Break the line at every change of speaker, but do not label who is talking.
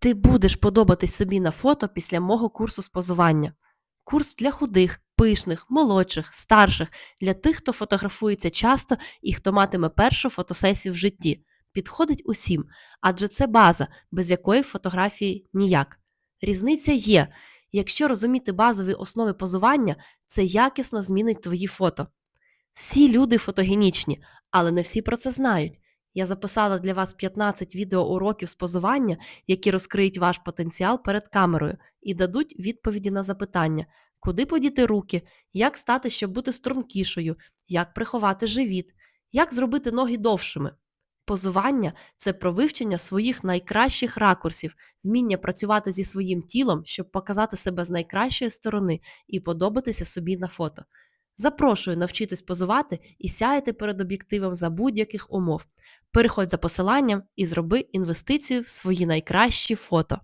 Ти будеш подобатись собі на фото після мого курсу з позування. Курс для худих, пишних, молодших, старших, для тих, хто фотографується часто і хто матиме першу фотосесію в житті. Підходить усім, адже це база, без якої фотографії ніяк. Різниця є. Якщо розуміти базові основи позування, це якісно змінить твої фото. Всі люди фотогенічні, але не всі про це знають. Я записала для вас 15 відеоуроків з позування, які розкриють ваш потенціал перед камерою і дадуть відповіді на запитання, куди подіти руки, як стати, щоб бути стрункішою, як приховати живіт, як зробити ноги довшими. Позування це про вивчення своїх найкращих ракурсів, вміння працювати зі своїм тілом, щоб показати себе з найкращої сторони і подобатися собі на фото. Запрошую навчитись позувати і сяяти перед об'єктивом за будь-яких умов. Переходь за посиланням і зроби інвестицію в свої найкращі фото.